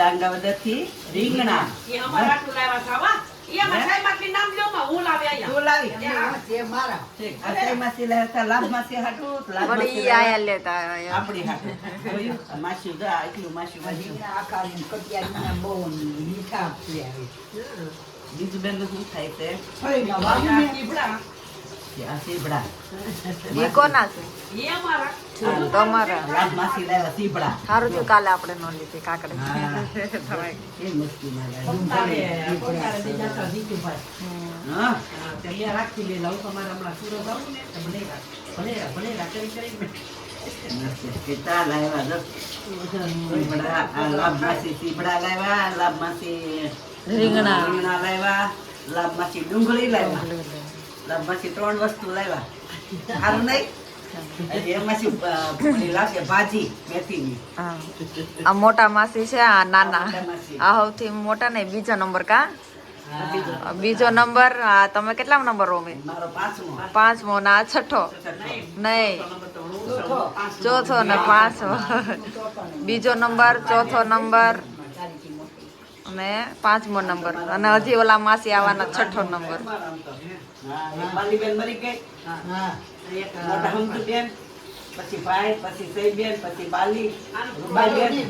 દાંડાવદરથી રીંગણા એ અમારા આટલું લાવ્યા છે, એ અમારા સાહેબમાંથી નામ લ્યો માં, હું લાવી અહીંયા. તું લાવી ત્યાં. ઠીક. આ માસી લાવ્યા હતા? લાભ માસી હાટું? લાભ માસી ઈ આયા લેતા આ એટલું વાંચ્યું. બીજું બેન શું થાય છે સીભડા ઈ કોના છે? એ તમારા માસી લાવ્યા સીભડા સારું થયું કાલે આપણે નો લીધી કાકડી. એ રાખી લેલા. હું તમારે હમણાં સુરત આવું ને કરી. લાવ્યા જો. સીભડા, આ લાભ માસી સીભડા લાવ્યા લાભ માસી રીંગણા. રીંગણા લાવ્યા લાભ માસી ડુંગળી લાવ્યા. લાભમાંથી ત્રણ વસ્તુ લાવ્યા. સારું નહીં? એમાંથી લાવશે ભાજી મેથીની. હા. આ મોટા માસી છે આ નાના. આ સૌથી મોટા ને બીજો નંબર કા? બીજો. નંબર આ તમે કેટલા નંબર રોમે પાંચમો. પાંચમો ને છઠ્ઠો? નહીં. ચોથો ને પાંચમો. બીજો નંબર ચોથો નંબર. અને પાંચમો નંબર અને હજી ઓલા માસી આવવાના છઠ્ઠો નંબર પછી ભાઈ પછી પછી બાલી એની.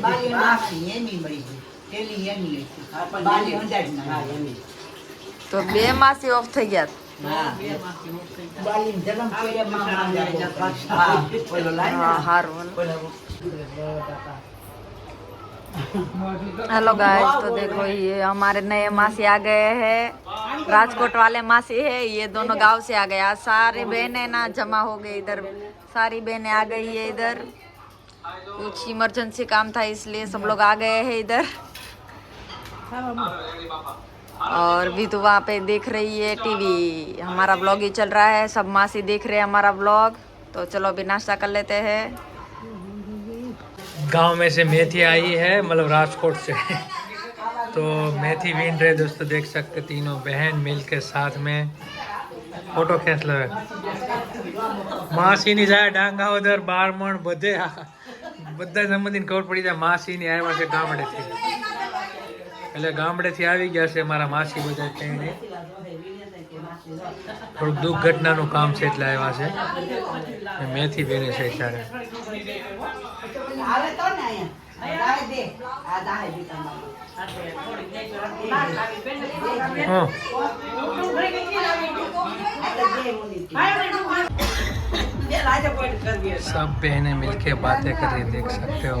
તો બે માસી ઓફ થઈ ગયા હા. હારું. हेलो गाइस तो देखो ये हमारे नए मासी आ गए हैं। राजकोट वाले मासी है। ये दोनों गाँव से आ गए। आज सारी बहनें ना जमा हो गई इधर। सारी बहनें आ गई है इधर। कुछ इमरजेंसी काम था, इसलिए सब लोग आ गए हैं इधर। और भी तो वहाँ पे देख रही है टीवी हमारा ब्लॉग ही चल रहा है। सब मासी देख रहे हैं हमारा ब्लॉग तो चलो अभी नाश्ता कर लेते हैं। गांव में से मेथी आई है मतलब राजकोट से तो मेथी बीन रहे दोस्तों देख सकते तीनों बहन मिल के साथ में ફોટો ખેંચ લે માસીની જાય ડાંગા ઉધર બારમણ બધે આ- બધા સંબંધીને ખબર પડી જાય માસીની આવ્યા છે ગામડેથી એટલે ગામડેથી આવી ગયા છે મારા માસી બધા થઈને થોડુંક દુઃખ ઘટનાનું કામ છે એટલે આવ્યા છે ને મેથી બેને છે ત્યારે આવે તો ને અહીંયા. દાય દે. આ દાય દે તમારે. એટલે થોડીક દેજો. લાલ લાવી, બેન ને થોડીક લાવી. હા ડુંગળી કેટલી લાવી? એટલે દે ઓલી. ભાઈ, આપણે ડુંગળી. બે લાજો કોઈ કરવી હોય તો. सब बहनें मिलके बातें कर रही देख सकते हो